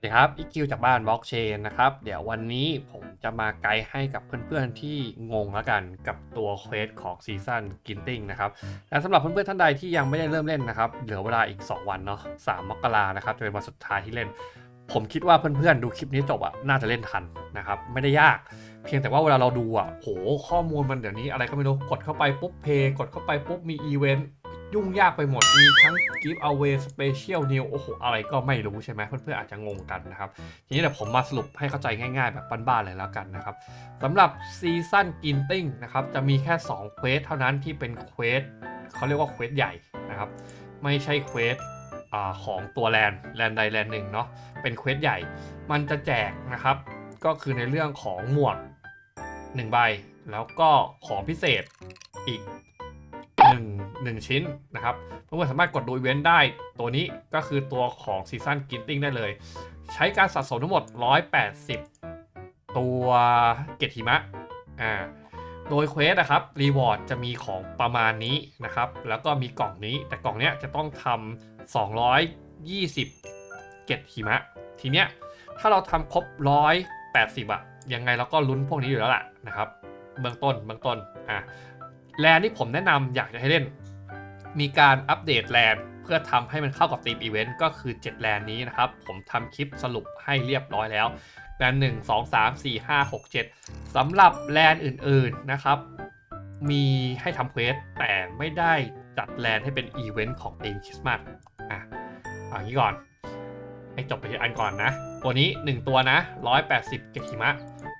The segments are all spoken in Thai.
สวัสดีครับอีคิวจากบ้านบล็อกเชนนะครับ เดี๋ยววันนี้ผมจะมาไกด์ให้กับเพื่อนๆที่งงแล้วกันกับตัวเควสของซีซันกินติ้งนะครับและสำหรับเพื่อนๆท่านใดที่ยังไม่ได้เริ่มเล่นนะครับ เหลือเวลาอีก 2 วันเนาะสามมกรานะครับ จะเป็นวันสุดท้ายที่เล่น ผมคิดว่าเพื่อนๆดูคลิปนี้จบอะน่าจะเล่นทันนะครับ ไม่ได้ยาก เพียงแต่ว่าเวลาเราดูอะโหข้อมูลมันเดี๋ยวนี้อะไรก็ไม่รู้กดเข้าไปปุ๊บเพย์กดเข้าไปปุ๊บมีอีเวนต์ ยุ่งยากไปหมด มีทั้ง give away special new โอ้โห อะไรก็ไม่รู้ใช่ไหมเพื่อนๆอาจจะงงกันนะครับ ทีนี้เดี๋ยวผมมาสรุปให้เข้าใจง่ายๆ แบบบ้านๆเลยแล้วกันนะครับสำหรับซีซั่นกินติ้งนะครับ จะมีแค่2เควสเท่านั้นที่เป็นเควสเขาเรียกว่าเควสใหญ่นะครับ ไม่ใช่เควสของตัวแลนด์แลนด์ใดแลนด์หนึ่งเนาะเป็นเควสใหญ่ มันจะแจกนะครับ ก็คือในเรื่องของหมวก1ใบแล้วก็ของพิเศษอีก 1 1 ชิ้นนะครับเพื่อนๆสามารถกดดูอีเวนต์ได้ตัวนี้ก็คือตัวของซีซันกินติ้งได้เลย ใช้การสะสมทั้งหมด 180 ตัวเกตหิมะอ่าโดยเควสนะครับรีวอร์ดจะมีของประมาณนี้นะครับ แล้วก็มีกล่องนี้ แต่กล่องเนี้ยจะต้องทำ220 เกตหิมะ ทีเนี้ยถ้าเราทำครบ 180อะยังไงเราก็ลุ้นพวกนี้อยู่แล้วล่ะนะครับ เบื้องต้นเบื้องต้นอะ แลนที่ผมแนะนำอยากจะให้เล่น มีการอัปเดตแลนเพื่อทำให้มันเข้ากับทีมอีเวนต์ก็คือ 7 แลนนี้นะครับ ผมทำคลิปสรุปให้เรียบร้อยแล้วแลนหนึ่งสองสามสี่ห้าหกเจ็ดสำหรับแลนอื่นๆนะครับ มีให้ทำเควสแต่ไม่ได้จัดแลนให้เป็นอีเวนต์ของทีมคริสต์มาสอะเอาอย่างนี้ก่อน ให้จบไปที่อันก่อนนะ ตัวนี้ 1 ตัวนะ 180 เกตหิมะ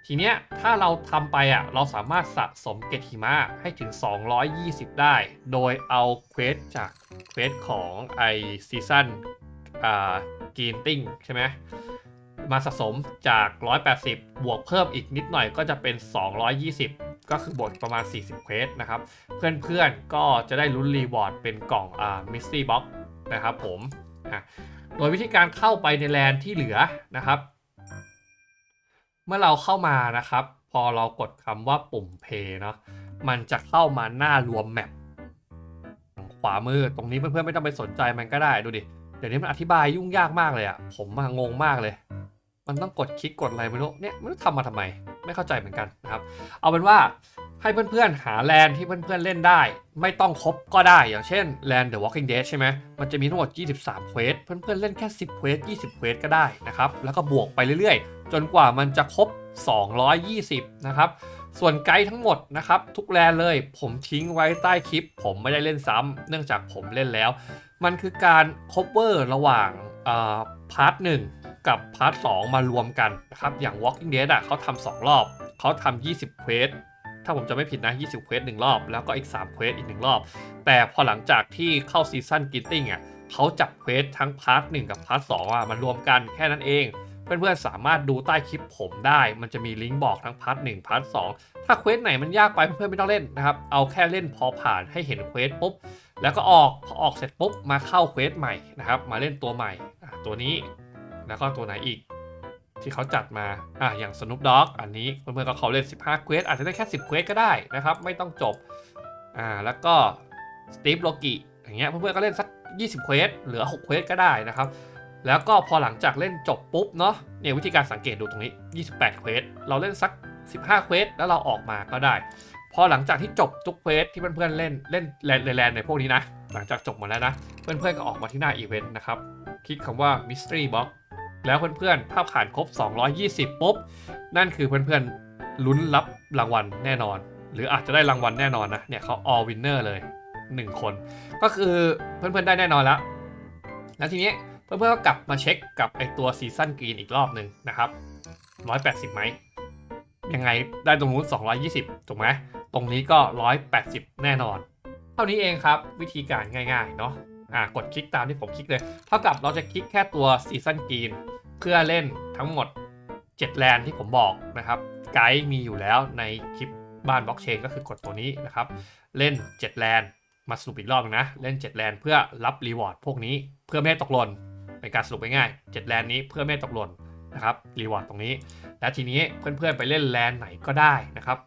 ทีเนี้ยถ้าเราทำไปอะเราสามารถสะสมเกตหิมะให้ถึง 220 ได้ โดยเอาเควสจากเควสของไอซีซันอ่ากีนติ้งใช่ไหมมาสะสมจาก 180 บวกเพิ่มอีกนิดหน่อยก็จะเป็น 220 ก็คือบวกประมาณ 40 เควสนะครับ เพื่อนๆก็จะได้ลุ้นรีวอร์ดเป็นกล่องอ่ามิสซี่บ็อกนะครับผมอะ โดยวิธีการเข้าไปในแลนที่เหลือนะครับ เมื่อเราเข้ามานะครับ พอเรากดคำว่าปุ่ม Play เนาะมันจะเข้ามาหน้ารวมแมปขวามือตรงนี้เพื่อนๆไม่ต้องไปสนใจมันก็ได้ดูดิเดี๋ยวนี้มันอธิบายยุ่งยากมากเลยอะผมมางงมากเลย มันต้องกดคลิกกดอะไรไม่รู้เนี่ยไม่รู้ทำมาทำไม ไม่เข้าใจเหมือนกันนะครับ เอาเป็นว่า ให้เพื่อนๆ หาแลนที่เพื่อนๆ เล่นได้ ไม่ต้องครบก็ได้อย่างเช่นแลน The Walking Dead ใช่ไหมมันจะมีทั้งหมด 23 เควส เพื่อนๆ เล่นแค่ 10 เควส 20 เควสก็ได้นะครับ แล้วก็บวกไปเรื่อยๆ จนกว่ามันจะครบ 220 นะครับ ส่วนไกด์ทั้งหมดนะครับ ทุกแลนเลยผมทิ้งไว้ใต้คลิป ผมไม่ได้เล่นซ้ำเนื่องจากผมเล่นแล้ว มันคือการคบเวอร์ระหว่างพาร์ทหนึ่งกับพาร์ทสมารวมกันนะครับอย่าง Walking Dead อะเขาทำสองรอบเขาทำ20 เควสาผมจะไม่ผิดนะ 20 เควสหนึ่งรอบ แล้วก็อีก 3 เควสอีกหนึ่งรอบ แต่พอหลังจากที่เข้าซีซั่นกินติ้งอะเขาจับเควสทั้งพาร์ทหกับพาร์ทสอะมารวมกันแค่นั้นเอง เพื่อนๆสามารถดูใต้คลิปผมได้ มันจะมีลิงก์บอกทั้งพาร์ทหพาร์ทสถ้าเควสไหนมันยากไปเพื่อนๆไม่ต้องเล่นนะครับ เอาแค่เล่นพอผ่านให้เห็นเควสปุ๊บ แล้วก็ออก พอออกเสร็จปุ๊บมาเข้าเควสใหม่นะครับ มาเล่นตัวใหม่ตัวนี้ แล้วก็ตัวไหนอีก ที่เขาจัดมา อะอย่าง Snoop Dogg อันนี้เพื่อนๆก็เขาเล่น 15 เควส อาจจะได้แค่ 10 เควสก็ได้นะครับ ไม่ต้องจบ อ่า แล้วก็ Steve Loki อย่างเงี้ย เพื่อนๆก็เล่นสัก 20 เควส เหลือ 6 เควสก็ได้นะครับ แล้วก็พอหลังจากเล่นจบปุ๊บเนาะ เนี่ยวิธีการสังเกตดูตรงนี้ 28 เควส เราเล่นสัก 15 เควส แล้วเราออกมาก็ได้ พอหลังจากที่จบทุกเควสที่เพื่อนๆเล่น เล่นแลนแลนในพวกนี้นะ หลังจากจบหมดแล้วนะ เพื่อนๆก็ออกมาที่หน้าอีเวนต์นะครับ คลิกคำว่า Mystery Box แล้วเพื่อนๆ ถ้าผ่านครบ 220ปุ๊บ นั่นคือเพื่อนๆ ลุ้นรับรางวัลแน่นอน หรืออาจจะได้รางวัลแน่นอนนะ เนี่ยเขา all winner เลย 1 คน ก็คือเพื่อนๆ ได้แน่นอนแล้ว แล้วทีนี้เพื่อนๆ ก็กลับมาเช็คกับไอตัวซีซันกรีนอีกรอบหนึ่งนะครับ 180 ไหม ยังไงได้ตรงนู้น 220 ถูกไหม ตรงนี้ก็ 180 แน่นอน เท่านี้เองครับ วิธีการง่ายๆ เนาะ อ่ากดคลิกตามที่ผมคลิกเลย เท่ากับเราจะคลิกแค่ตัวซีซันกรีนเพื่อเล่นทั้งหมด 7 แลนที่ผมบอกนะครับ ไกด์มีอยู่แล้วในคลิปบ้านบล็อกเชนก็คือกดตัวนี้นะครับ เล่น 7 แลนมาสรุปอีกรอบนะ เล่น 7 แลนเพื่อรับรีวอร์ดพวกนี้เพื่อไม่ให้ตกหล่นเป็นการสรุปง่ายๆ7แลนนี้เพื่อไม่ให้ตกหล่นนะครับรีวอร์ดตรงนี้ และทีนี้เพื่อนๆไปเล่นแลนไหนก็ได้นะครับ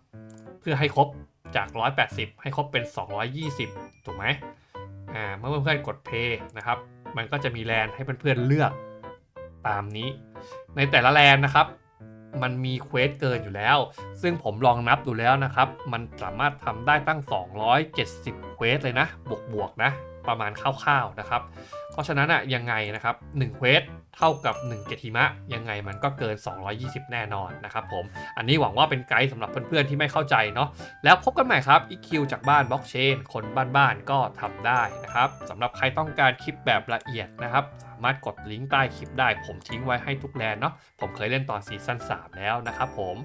เพื่อให้ครบจาก 180 ให้ครบเป็น 220 ถูกไหม อ่าเมื่อเพื่อนๆกดเพย์นะครับ มันก็จะมีแลนให้เพื่อนๆเลือกตามนี้ ในแต่ละแลนด์นะครับ มันมีเควสเกินอยู่แล้ว ซึ่งผมลองนับดูแล้วนะครับ มันสามารถทำได้ตั้ง 270 เควสเลยนะ บวกๆนะ ประมาณคร่าวๆนะครับ เพราะฉะนั้นอะยังไงนะครับ1เควสเท่ากับ1เกทิมะ ยังไงมันก็เกิน 220 แน่นอนนะครับผม อันนี้หวังว่าเป็นไกด์สำหรับเพื่อนๆที่ไม่เข้าใจเนาะแล้วพบกันใหม่ครับ EQ จากบ้านบล็อกเชนคนบ้านๆก็ทำได้นะครับสำหรับใครต้องการคลิปแบบละเอียดนะครับสามารถกดลิงก์ใต้คลิปได้ ผมทิ้งไว้ให้ทุกแลนเนาะผมเคยเล่นตอนซีซั่น3แล้วนะครับผม